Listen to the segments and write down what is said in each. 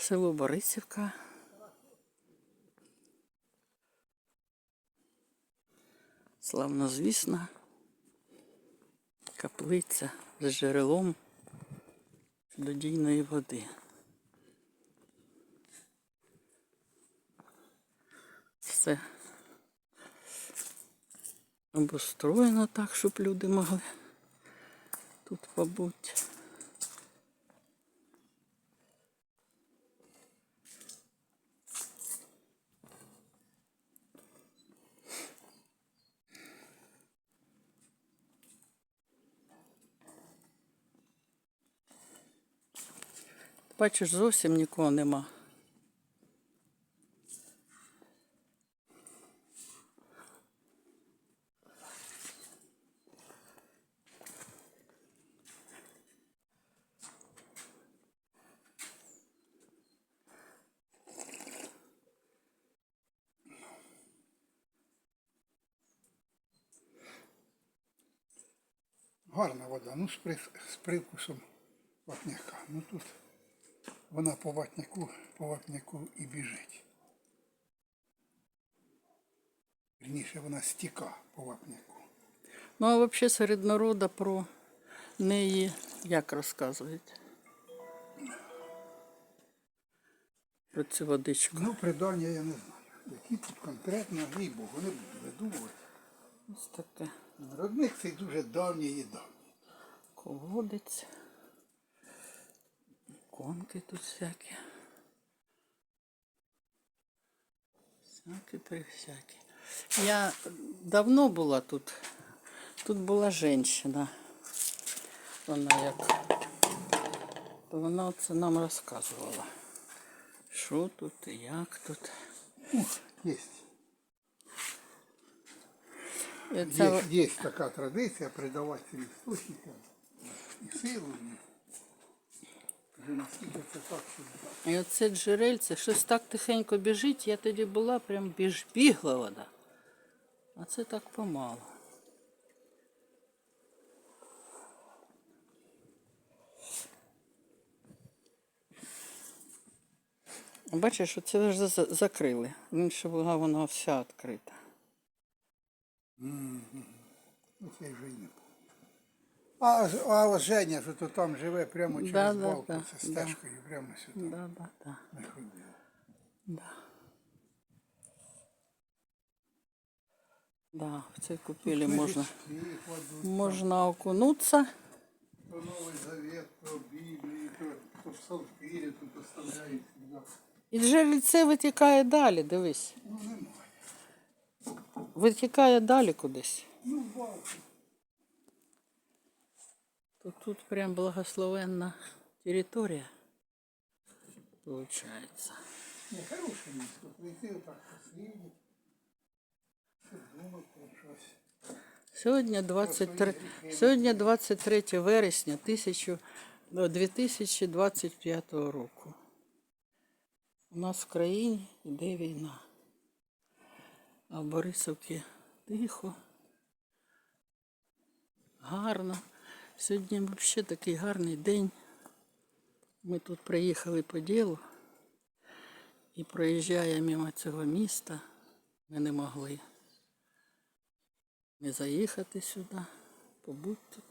село Борисівка. Славнозвісна каплиця з джерелом чудодійної води. Все обустроєно так, щоб люди могли тут побути. Бачиш, зовсім нікого нема. Гарна вода, ну з, при, з привкусом вапняка. Ну тут вона по ватняку, по вапняку і біжить. Вірніше вона стіка по вапняку. Ну, а взагалі серед народу про неї як розказують? Про цю водичку. Ну, придання я не знаю. Які тут конкретно, їй Бог, вони будуть видумувати. Ось таке Родник цей дуже давній і давній. колодець. Іконки тут всякі. Всякі при всякі. Я давно була тут. Тут була жінка. Вона як. То вона це нам розказувала. Що тут і як тут. Ух, є. Це Є, є така традиція придавати істочникам і силу. І оце джерельце, щось так тихенько біжить, я тоді була, прям біж, бігла вода. А це так помало. Бачиш, оце вже закрили. Інша була вона вся відкрита. Ну, це вже не помню. А, а ось Женя, що то там живе прямо через Да, да, балку, да, да. стежкою прямо сюди. Да, да, да, Ми ходили. да. Да, в цій купелі можна, можна окунутися. То Новий Завет, то Біблію, то, то Псалфірі тут оставляють. сюди. І джерельце витікає далі, дивись. Ну, немає. Витікає далі кудись. Ну, балку. То тут прям благословенна територія. Получається. Ні, хороше місто. Прийти отак посидіти. Сьогодні 23, сьогодні 23 вересня 1000, ну, 2025 року. У нас в країні йде війна. А в Борисовці тихо, гарно. Сьогодні взагалі такий гарний день. Ми тут приїхали по ділу і проїжджає мимо цього міста. Ми не могли не заїхати сюди, побудь тут.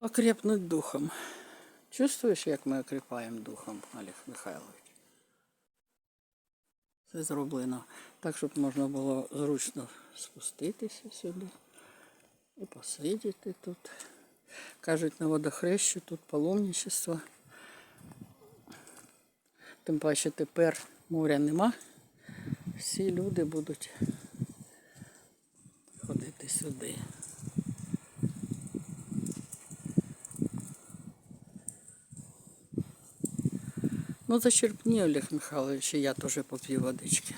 Окрепнуть духом. Чувствуєш, як ми окріпаємо духом, Олег Михайлович? Це зроблено так, щоб можна було зручно спуститися сюди і посидіти тут. Кажуть, на водохрещу тут паломничество. Тим паче тепер моря нема. Всі люди будуть ходити сюди. Ну, зачерпні, Олег Михайлович, і я теж поп'ю водички.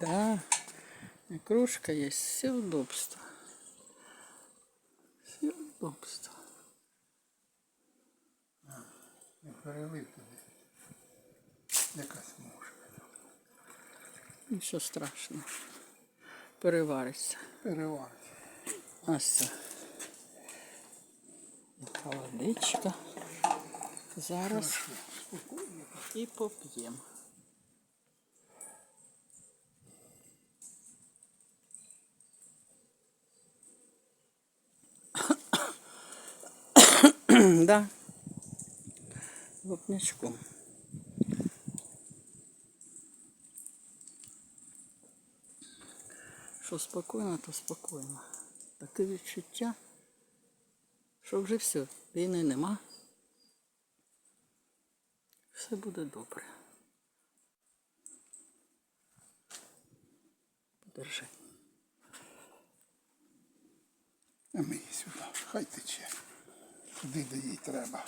Да, и кружка есть, все удобства. удобство. Не перелив туди. Якась мушка. Нічого страшного. Перевариться. Переварить. Ось це. Водичка. Зараз і поп'ємо. Да. Вопнячком. Що спокійно, то спокійно. Таке відчуття, що вже все, війни нема. Все буде добре. Подержи. А ми сюди. Хай тече. Туди, де їй треба.